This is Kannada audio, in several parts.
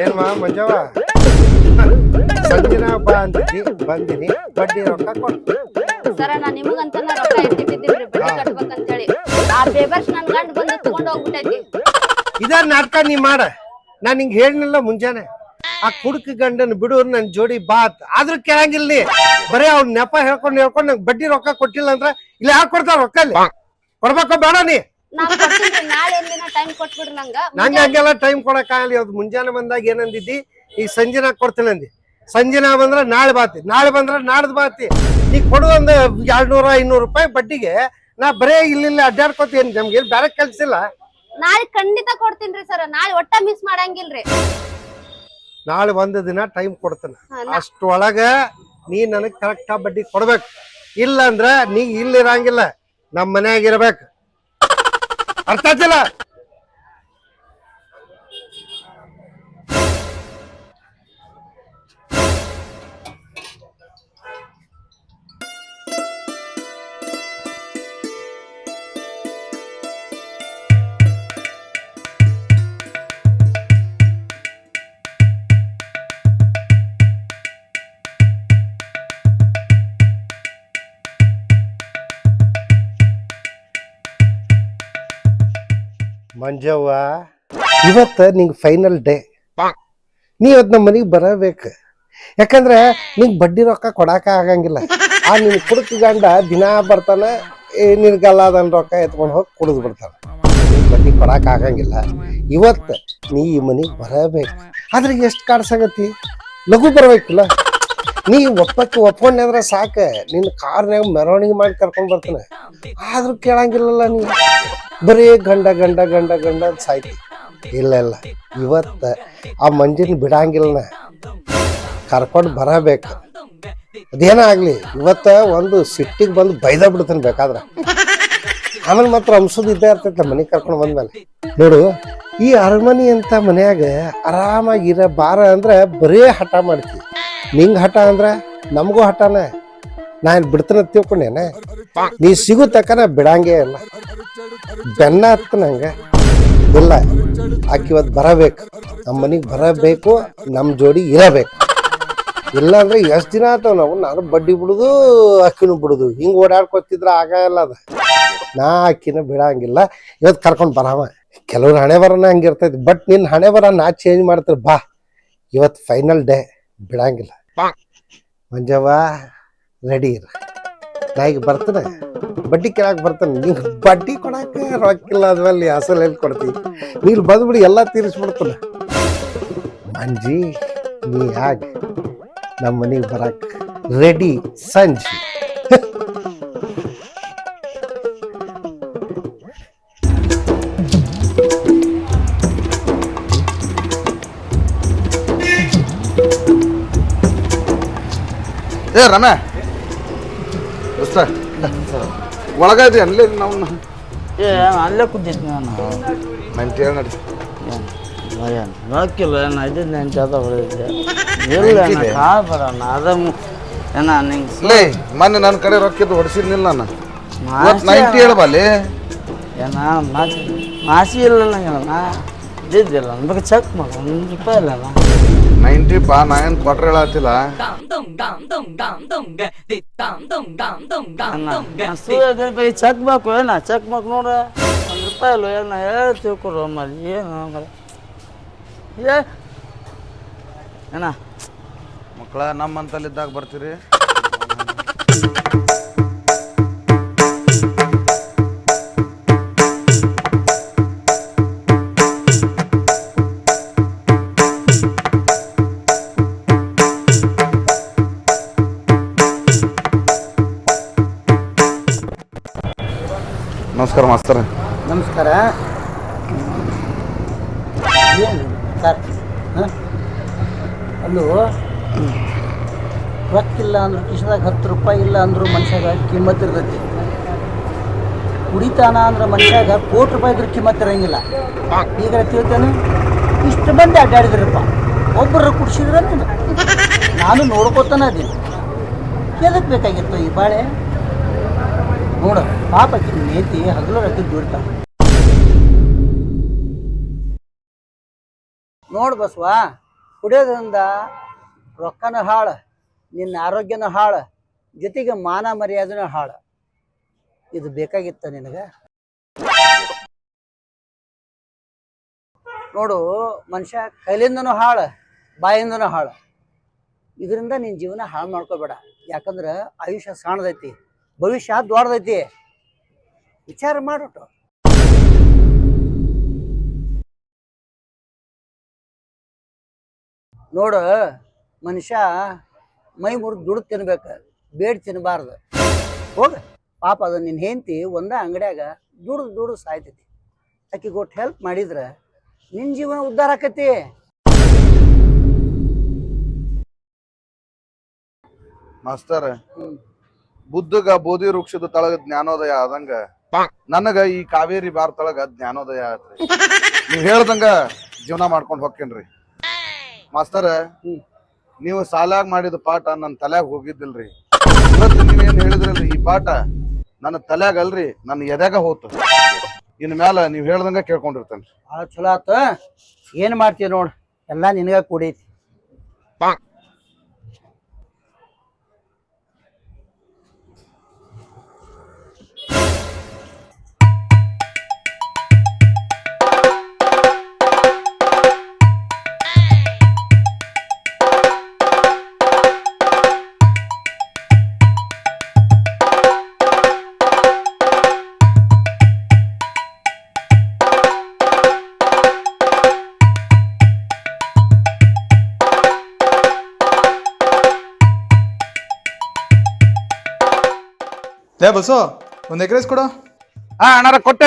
ಏನ್ಮಾ ಮಂಜವ್ವ ಸಂಜಿನ ಬಾ ಅಂತಿದ್ದಿ ಬಂದಿನಿ ಬಡ್ಡಿ ರೊಕ್ಕ ಕೊಟ್ಟು ಸರ ನಾ ನಿಮಗಂತ ರೊಕ್ಕ ಎತ್ತಿಟ್ಟಿದ್ದೀನ್ರಿ ಬಡ್ಡಿ ಕಟ್ಬೇಕಂತ ಹೇಳಿ ಆ ಪೇಪರ್ಸ್ ನನ್ ಗಂಡ ಬಂದು ತಗೊಂಡ್ ಹೋಗ್ಬಿಟ್ಟೈತಿ ಇದ ನಾಟಕ ನೀ ಮಾಡ. ನಾನ್ ನಿಂಗ ಹೇಳಿಲ್ಲ ಮುಂಜಾನೆ. ಆ ಕುಡುಕ ಗಂಡನ ಬಿಡು ನನ್ ಜೋಡಿ ಬಾತ್ ಆದ್ರೂ ಕೇಳಂಗಿಲ್ಲ ನೀ. ಬರೇ ಅವ್ನ ನೆಪ ಹೇಳ್ಕೊಂಡ್ ಹೇಳ್ಕೊಂಡ್ ನಂಗೆ ಬಡ್ಡಿ ರೊಕ್ಕ ಕೊಟ್ಟಿಲ್ಲ ಅಂದ್ರ ಇಲ್ಲಿ ಯಾಕೆ ಕೊಡ್ತಾರ ರೊಕ್ಕ ಅಲ್ಲಿ ಕೊಡ್ಬೇಕ ಬೇಡ ನೀ. ಕೊಡ್ತೀನಿ ನಾಳೆ ಟೈಮ್ ಕೊಟ್ಬಿಡ್ರಿ ನಂಗ. ನಂಗೆ ಹಂಗೆಲ್ಲ ಟೈಮ್ ಕೊಡಕ್ಕಾಗಲ್ಲ ಇವತ್ತು ಮುಂಜಾನೆ ಬಂದಾಗ ಏನಂದಿದ್ದಿ? ಈಗ ಸಂಜೆನ ಕೊಡ್ತೀನಿ ಅಂದಿ. ಸಂಜೆನ ಬಂದ್ರ ನಾಳೆ ಬಾತಿ. ನಾಳೆ ಬಂದ್ರ ನಾಡ್ದು ಬಾತಿ. ನೀ ಕೊಡು ಒಂದು ಎರಡ್ ನೂರ ಐನೂರು ರೂಪಾಯಿ ಬಡ್ಡಿಗೆ ನಾ ಬರೇ ಇಲ್ಲಿ ಅಡ್ಡಾಡ್ಕೋತೀನಿ ನಮ್ಗೆ ಏನ್ ಬೇರೆ ಕೆಲ್ಸ ಇಲ್ಲ. ನಾಳೆ ಖಂಡಿತ ಕೊಡ್ತೀನ್ರಿ ಸರ್ ನಾಳೆ ಒಟ್ಟ ಮಿಸ್ ಮಾಡಂಗಿಲ್ರಿ. ನಾಳೆ ಒಂದ್ ದಿನ ಟೈಮ್ ಕೊಡ್ತೇನೆ. ಅಷ್ಟೊಳಗ ನೀ ನನಗ್ ಕರೆಕ್ಟ್ ಬಡ್ಡಿ ಕೊಡ್ಬೇಕು. ಇಲ್ಲ ಅಂದ್ರ ನೀ ಇಲ್ಲಿರಂಗಿಲ್ಲ ನಮ್ಮ ಮನ್ಯಾಗ ಇರ್ಬೇಕು. ಅರ್ಥ ಆಯ್ತಿಲ್ಲ? ಮಂಜವ್ವ ಇವತ್ತ ನಿಂಗೆ ಫೈನಲ್ ಡೇ ನೀ ಇವತ್ತು ನಮ್ಮ ಮನೆಗೆ ಬರಬೇಕು. ಯಾಕಂದ್ರೆ ನಿಂಗೆ ಬಡ್ಡಿ ರೊಕ್ಕ ಕೊಡಾಕ ಆಗಂಗಿಲ್ಲ. ಆ ನಿನ್ ಕುಡುಕ ಗಂಡ ದಿನ ಬರ್ತಾನ ಏ ನಿನ್ಗಲ್ಲ ಅದನ್ನ ರೊಕ್ಕ ಎತ್ಕೊಂಡು ಹೋಗಿ ಕುಡಿದು ಬಿಡ್ತಾನ. ಬಡ್ಡಿ ಕೊಡಾಕ ಆಗಂಗಿಲ್ಲ. ಇವತ್ತು ನೀ ಈ ಮನೆಗೆ ಬರಬೇಕು. ಆದ್ರೆ ಎಷ್ಟು ಕಾಡ್ಸಾಗತಿ ಲಘು ಬರ್ಬೇಕಿಲ್ಲ. ನೀ ಒಪ್ಪಕ್ಕೆ ಒಪ್ಕೊಂಡೆ ಅಂದ್ರೆ ಸಾಕ. ನಿನ್ನ ಕಾರ್ನ್ಯಾಗ ಮೆರವಣಿಗೆ ಮಾಡಿ ಕರ್ಕೊಂಡ್ ಬರ್ತಾನೆ. ಆದ್ರೂ ಕೇಳಂಗಿಲ್ಲಲ್ಲ ನೀ. ಬರೀ ಗಂಡ ಗಂಡ ಗಂಡ ಗಂಡ ಅಂತ ಸಾಯ್ತಿ. ಇಲ್ಲ ಇಲ್ಲ. ಇವತ್ತ ಆ ಮಂಜಿನ ಬಿಡಂಗಿಲ್ಲ. ಕರ್ಕೊಂಡು ಬರಬೇಕು. ಅದೇನೇ ಆಗಲಿ, ಇವತ್ತ ಒಂದು ಸಿಟ್ಟಿಗೆ ಬಂದು ಬೈದ ಬಿಡ್ತಾನೆ ಬೇಕಾದ್ರೆ. ಆಮೇಲೆ ಮಾತ್ರ ಇದ್ದೇ ಇರ್ತೈತೆ ಮನೆ ಕರ್ಕೊಂಡು ಬಂದ್ಮೇಲೆ. ನೋಡು, ಈ ಅರಮನೆ ಅಂತ ಮನ್ಯಾಗ ಆರಾಮಾಗಿ ಇರ ಬಾರ ಅಂದ್ರೆ ಬರೇ ಹಠ ಮಾಡ್ತಿ. ನಿಂಗ್ ಹಠ ಅಂದ್ರೆ ನಮಗೂ ಹಠನ. ನಾ ಏನ್ ಬಿಡ್ತಾನ ತಿಳ್ಕೊಂಡೇನ ನೀ ಸಿಗು ತಕನ ಬಿಡಂಗೇ ಇಲ್ಲ. ಬೆನ್ನ ಹತ್ತ ನಂಗ ಇಲ್ಲ. ಆಕಿ ಇವತ್ತು ಬರಬೇಕು. ನಮ್ಮ ಮನೆಗೆ ಬರಬೇಕು. ನಮ್ಮ ಜೋಡಿ ಇರಬೇಕು. ಇಲ್ಲ ಅಂದ್ರೆ ಎಷ್ಟ್ ದಿನ ಆತಾವ ನಾವು? ನಾನು ಬಡ್ಡಿ ಬಿಡುದು ಅಕ್ಕಿನೂ ಬಿಡುದು. ಹಿಂಗ್ ಓಡಾಡ್ಕೊತಿದ್ರೆ ಆಗಲ್ಲ ಅದ. ನಾ ಅಕ್ಕಿನ ಬಿಡಂಗಿಲ್ಲ. ಇವತ್ತು ಕರ್ಕೊಂಡು ಬರವ ಕೆಲವ್ರು ಹಣೆ ಬರನ ಹಂಗಿರ್ತೈತಿ. ಬಟ್ ನಿನ್ನ ಹಣೆ ಬರ ನಾ ಚೇಂಜ್ ಮಾಡ್ತಾರೆ ಬಾ. ಇವತ್ತು ಫೈನಲ್ ಡೇ ಬಿಡಂಗಿಲ್ಲ. ಮಂಜವ್ವ ರೆಡಿ ಇರ ನಾ ಈಗ ಬರ್ತೇನೆ ಬಡ್ಡಿ ಕೇಳಕ್ ಬರ್ತಾನೆ ನಿಂಗೆ ಬಡ್ಡಿ ಕೊಡಾಕ ರೊಕ್ಕಿಲ್ಲ ಅದ್ಮೇಲೆ ಅಸಲ್ ಎಲ್ಲಿ ಕೊಡ್ತಿ ನೀನು ಬಂದ್ಬಿಡಿ ಎಲ್ಲ ತೀರಿಸ್ಬಿಡ್ತಾನೆ ಮಂಜಿ ನೀ ಯಾಕೆ ನಮ್ಮ ಮನೆಗೆ ಬರಕ್ ರೆಡಿ ಸಂಜೆ ಏ ರಮ್ಯಾ ದೋಸ್ತ ಒಳಗೈತಿ ಅಲ್ಲೇ ನಾವು. ಏ ಅಲ್ಲೇ ಕೂತಿದ್ದೆ ನಾನು. ನೈಂಟಿ ಏಳು ನಡಿ ಏನು ನಾನು ಇದ್ದಿದ್ದು ನಾನು ಜಾತ ಹೊಡೆದಿದ್ದೆ ಇಲ್ಲ ಬರೋಣ ಅದ ಏನ ನಿಂಗೆ ಲೇ ಮೊನ್ನೆ ನನ್ನ ಕಡೆ ರೊಕ್ಕದ್ದು ಹೊಡಿಸಿದ್ನಿಲ್ಲ ನಾನು. ಇವತ್ತು ನೈಂಟಿ ಹೇಳಬಲ್ಲಿ ಏನ ಮಾಸಿ ಮಾಸಿ ಇಲ್ಲ ನಂಗಲ್ಲ ಇದ್ದಿದ್ದಿಲ್ಲ ನನ್ನ ಬಗ್ಗೆ ಚೆಕ್ ಮಾಡು ಒಂದು ರೂಪಾಯಿ ಇಲ್ಲ. ನೈಂಟಿ ಪಾ ನಾ ಏನು ಕೊಟ್ರೆ ಹೇಳತ್ತಿಲ್ಲ ಚೆಕ್ ಬೇಕು ಏನ ಚೆಕ್ ಬೇಕು ನೋಡ. ಒಂದು ರೂಪಾಯಿ ಇಲ್ಲ ಏನ ಹೇಳಿ ತಿಳ್ಕೊಡು ಮಲ್ಲಿ ಏನು ಮರ ಏ ಏನ ಮಕ್ಕಳ ನಮ್ಮಂತಲ್ಲಿದ್ದಾಗ ಬರ್ತೀರಿ. ನಮಸ್ಕಾರ ಮಾಸ್ತರ. ನಮಸ್ಕಾರ. ಏನು ಸರ್? ಅಲ್ಲೂ ಅಂದ್ರೆ, ಕಿಶದಾಗ ಹತ್ತು ರೂಪಾಯಿ ಇಲ್ಲ ಅಂದ್ರು ಮನುಷ್ಯಾಗ ಕಿಮ್ಮತ್ ಇರ್ತೈತಿ. ಕುಡಿತಾನ ಅಂದ್ರೆ ಮನುಷ್ಯಾಗ ಕೋಟಿ ರೂಪಾಯಿ ಇದ್ರೆ ಕಿಮ್ಮತ್ ಇರಂಗಿಲ್ಲ. ಈಗ ತಿಳ್ತಾನೆ, ಇಷ್ಟು ಮಂದಿ ಅಡ್ಡಾಡಿದ್ರಪ್ಪ. ಒಬ್ಬರು ಕುಡ್ಸಿದ್ರ ನೀನು ನೋಡ್ಕೋತಾನ ಅದೀನಿ ಎದಕ್ಕೆ ಬೇಕಾಗಿತ್ತು ಈ ಬಾಳೆ? ನೋಡ, ಪಾಪ ಆಕಿ ನೇತಿ ಹಗಲು ದುಡ್ತಾವ ನೋಡು ಬಸವ, ಕುಡಿಯೋದ್ರಿಂದ ರೊಕ್ಕನ ಹಾಳು, ನಿನ್ನ ಆರೋಗ್ಯನ ಹಾಳು, ಜೊತೆಗೆ ಮಾನ ಮರ್ಯಾದನ ಹಾಳು. ಇದು ಬೇಕಾಗಿತ್ತ ನಿನಗೆ? ನೋಡು, ಮನುಷ್ಯ ಕೈಲಿಂದನೂ ಹಾಳು, ಬಾಯಿಂದನೂ ಹಾಳು. ಇದರಿಂದ ನಿನ್ನ ಜೀವನ ಹಾಳು ಮಾಡ್ಕೋಬೇಡ. ಯಾಕಂದ್ರೆ ಆಯುಷ್ಯ ಸಣ್ಣದೈತಿ ಭವಿಷ್ಯ ದೊಡ್ಡದೈತಿ ವಿಚಾರ ಮಾಡೋಟು ನೋಡು ಮನುಷ್ಯ ಮೈ ಮುರಿದು ದುಡ್ದು ತಿನ್ಬೇಕು ಬೇಡ ತಿನ್ನಬಾರ್ದು ಹೋಗ. ಪಾಪ ಅದು ನಿನ್ನ ಹೆಂಡತಿ ಒಂದೇ ಅಂಗಡಿಯಾಗ ದುಡ್ದು ದುಡ್ದು ಸಾಯ್ತೈತಿ. ಆಕೆ ಕೊಟ್ಟು ಹೆಲ್ಪ್ ಮಾಡಿದ್ರೆ ನಿನ್ನ ಜೀವನ ಉದ್ಧಾರ ಆಕತಿ. ಮಾಸ್ತರ್. ಬುದ್ಧಗ ಬೋಧಿ ವೃಕ್ಷದ ತಳಗ ಜ್ಞಾನೋದಯ ಆದಂಗ ನನಗ ಈ ಕಾವೇರಿ ಬಾರ್ ತಳಗ ಜ್ಞಾನೋದಯ ಆತ್ರಿ. ನೀವ್ ಹೇಳ್ದಂಗ ಜೀವನ ಮಾಡ್ಕೊಂಡ್ ಹೋಗ್ತೇನ್ರಿ ಮಾಸ್ತರ. ನೀವು ಸಾಲಾಗ್ ಮಾಡಿದ ಪಾಠ ನನ್ನ ತಲ್ಯಾಗ ಹೋಗಿದ್ದಿಲ್ರಿ. ಇವತ್ತು ನೀವೇನ್ ಹೇಳಿದ್ರಲ್ರಿ ಈ ಪಾಠ ನನ್ನ ತಲ್ಯಾಗ ಅಲ್ರಿ ನನ್ನ ಎದ್ಯಾಗ ಹೋತು. ಇನ್ ಮ್ಯಾಲ ನೀವ್ ಹೇಳ್ದಂಗ ಕೇಳ್ಕೊಂಡಿರ್ತೇನ್ರಿ. ಭಾಳ ಚಲೋ ಆತ. ಏನು ಮಾಡ್ತೀಯ ನೋಡ್ ಎಲ್ಲ ನಿನಗ ಕೂಡೈತಿ. ಲೇ ಬಸ್ಸು ಒಂದು ಎಗ್ರೈಸ್ ಕೊಡು. ಹಾ ಅಣ್ಣಾರ ಕೊಟ್ಟೆ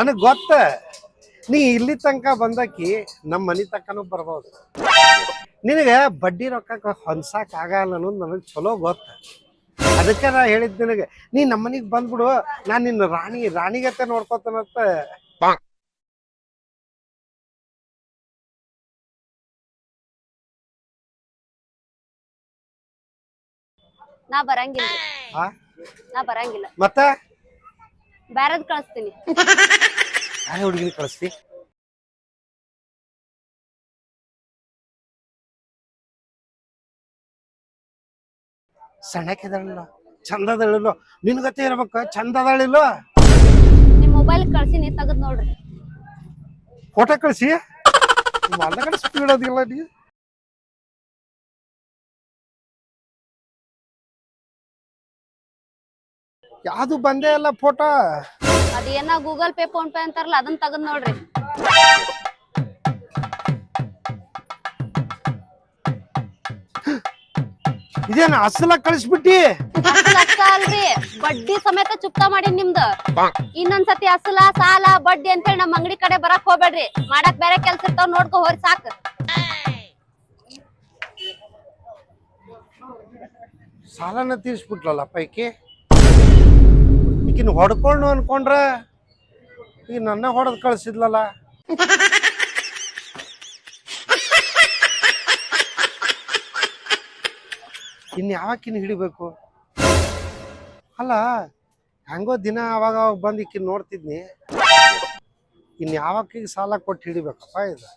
ನನಗ್ ಗೊತ್ತ. ನೀ ಇಲ್ಲಿ ತನಕ ಬಂದಕಿ ನಮ್ಮ ಮನಿ ತನಕನೂ ಬರ್ಬೋದು. ನಿನಗೆ ಬಡ್ಡಿ ರೊಕ್ಕ ಹೊಂದ್ಸಕ್ ಆಗಲ್ಲ ಅನ್ನೋದು ನನಗೆ ಚಲೋ ಗೊತ್ತ. ಅದಕ್ಕೆ ನಾ ಹೇಳಿದ್ ನಿನಗೆ ನೀ ನಮ್ಮ ಮನೆಗೆ ಬಂದ್ಬಿಡು ನಾನು ನಿನ್ನ ರಾಣಿ ರಾಣಿಗತೆ ನೋಡ್ಕೋತಾನಂತ. ನಾ ಬರಂಗಿಲ್ಲ? ನಾ ಬರಂಗಿಲ್ಲ. ಮತ್ತ? ಬ್ಯಾರದ್ ಕಳಿಸ್ತೀನಿ. ಯಾರೇ ಹುಡುಗಿನ ಕಳಿಸ್ತಿ. ಸಣ್ಣಕ್ಕಿದಳಿಲ್ಲ ಚಂದದಳಿಲ್ಲ? ನಿನ್ಗತ್ತೆ ಇರ್ಬೇಕು? ಚಂದದಳಿಲ್ಲ? ನಿಮ್ ಮೊಬೈಲ್ ಕಳ್ಸಿನಿ ತೆಗದ್ ನೋಡ್ರಿ. ಫೋಟೋ ಕಳಿಸಿ? ಕಡೆ ಸ್ಪೀಡ್ ಅದಿಲ್ಲ ನೀ. ಯಾವುದು ಬಂದೇ ಇಲ್ಲ ಫೋಟೋ ಅದೇನ ಗೂಗಲ್ ಪೇ ಫೋನ್ ಪೇ ಅಂತಾರಲ್ಲ ಅದನ್ನ ತಗದ್ ನೋಡ್ರಿ. ಇದೇನ ಅಸಲ ಕಳಿಸ್ಬಿಟ್ಟಿ? ಅಸಲ್ ಅಷ್ಟ ಅಲ್ರಿ ಬಡ್ಡಿ ಸಮೇತ ಚುಕ್ತಾ ಮಾಡಿ ನಿಮ್ದು. ಇನ್ನೊಂದ್ಸತಿ ಅಸಲ ಸಾಲ ಬಡ್ಡಿ ಅಂತೇಳಿ ನಮ್ಮ ಅಂಗಡಿ ಕಡೆ ಬರಕ್ ಹೋಗ್ಬೇಡ್ರಿ. ಮಾಡಕ್ ಬೇರೆ ಕೆಲ್ಸ ಇರ್ತಾವ ನೋಡ್ಕೊ ಹೋರಿ ಸಾಕ್. ಸಾಲನ ತೀರ್ಸ್ಬಿಟ್ಲಲ್ಲ ಪೈಕಿ? ಈಗಿನ ಹೊಡ್ಕೊಂಡು ಅನ್ಕೊಂಡ್ರ ಈಗ ನನ್ನ ಹೊಡೆದ್ ಕಳ್ಸಿದ್ಲಲ್ಲ. ಇನ್ ಯಾವಕ್ಕಿನ ಹಿಡಿಬೇಕು? ಅಲ್ಲ, ಹೆಂಗೋ ದಿನ ಅವಾಗ ಅವಾಗ ಬಂದು ಈಕಿನ ನೋಡ್ತಿದ್ನಿ. ಇನ್ ಯಾವಕ್ಕಿಗೆ ಸಾಲ ಕೊಟ್ಟು ಹಿಡಿಬೇಕಪ್ಪ ಇದು?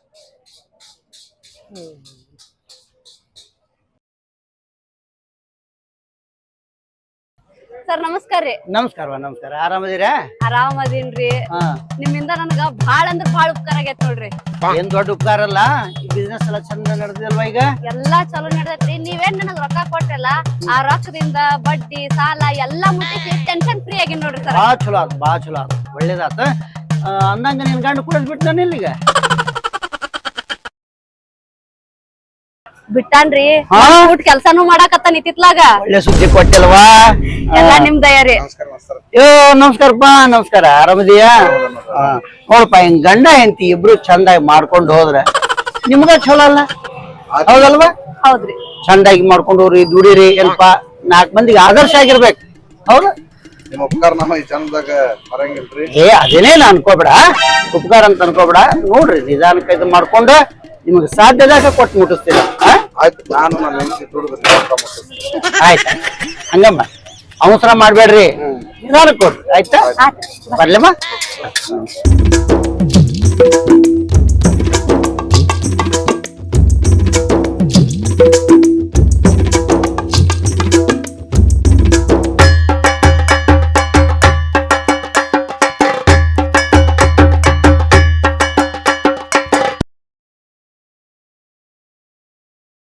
ಸರ್ ನಮಸ್ಕಾರ ರೀ. ನಮಸ್ಕಾರ ನಮಸ್ಕಾರ. ಆರಾಮದಿರಾ? ಆರಾಮದೀನ್ರಿ. ಹಾ. ನಿಮ್ಮಿಂದ ನನಗ ಬಾಳ ಅಂದ್ರ ಬಾಳ ಉಪಕಾರ ಆಗೈತ್ ನೋಡ್ರಿ. ಏನ್ ದೊಡ್ಡ ಉಪಕಾರ ಅಲ್ಲ? ಈ ಬಿಸ್ನೆಸ್ ಎಲ್ಲ ಚಂದ ನಡೆದಿಲ್ವಾ ಈಗ? ಎಲ್ಲಾ ಚಲೋ ನಡ್ದೈತ್ರಿ. ನೀವೇನ್ ನನಗ್ ರೊಕ್ಕ ಕೊಟ್ರಲ್ಲ ಆ ರೊಕ್ಕದಿಂದ ಬಡ್ಡಿ ಸಾಲ ಎಲ್ಲಾ ಮುಟ್ಟಿ ಟೆನ್ಷನ್ ಫ್ರೀ ಆಗಿ ನೋಡ್ರಿ ಸರ್. ಬಾ ಚಲೋ ಆತ್ ಬಾ ಚಲೋ ಆತ್. ಒಳ್ಳೇದಾತ ಆ, ಅಂದಂಗ ನಿನ್ ಗಂಡ ಕೂಡಿಸ್ಬಿಟ್ಟು ನಾನು ಇಲ್ಲಿಗ? ಬಿಟ್ಟಾನ್ರಿ. ಹಾ? ಊಟ ಕೆಲ್ಸಾನು ಮಾಡಾಕತ್ತ ಇತ್ತಿತ್ಲಾಗ ಒಳ್ಳೆ ಸುದ್ದಿ ಕೊಟ್ಟಿಲ್ವಾ? ಎಲ್ಲಾ ನಿಮ್ ದಯ ನಮಸ್ಕಾರ ನಮಸ್ಕಾರ ಯೋ ನಮಸ್ಕಾರಪ್ಪ ನಮಸ್ಕಾರ. ಆರಾಮದಿಯಾ. ನೋಡಪ್ಪ ಹಿಂಗ್ ಗಂಡ ಹೆಂಡತಿ ಇಬ್ರು ಚಂದಾಗಿ ಮಾಡ್ಕೊಂಡು ಹೋದ್ರೆ ನಿಮ್ಗ ಚಲೋ ಅಲ್ಲ? ಹೌದಲ್ವಾ? ಹೌದ್ರಿ. ಚಂದಾಗಿ ಮಾಡ್ಕೊಂಡು ಹೋಗ್ರಿ ದುಡಿರಿ ಏನಪ್ಪ? ನಾಲ್ಕು ಮಂದಿಗೆ ಆದರ್ಶ ಆಗಿರ್ಬೇಕು. ಹೌದು? ಏ ಅದೇನೇನು ಅನ್ಕೋಬೇಡ. ಉಪಕಾರ ಅಂತ ಅನ್ಕೋಬೇಡ. ನೋಡ್ರಿ ನಿಧಾನಕ್ಕೆ ಇದು ಮಾಡ್ಕೊಂಡು ನಿಮಗೆ ಸಾಧ್ಯದಾಗ ಕೊಟ್ಟು ಮುಟ್ಟಿಸ್ತೀರ ಆ? ಆಯ್ತು. ಹಂಗಮ್ಮ. ಅವಸರ ಮಾಡ್ಬೇಡ್ರಿ. ನಿಧಾನಕ್ಕೆ ಕೊಡ್ರಿ. ಆಯ್ತಾ? ಬರ್ಲಮ್ಮ?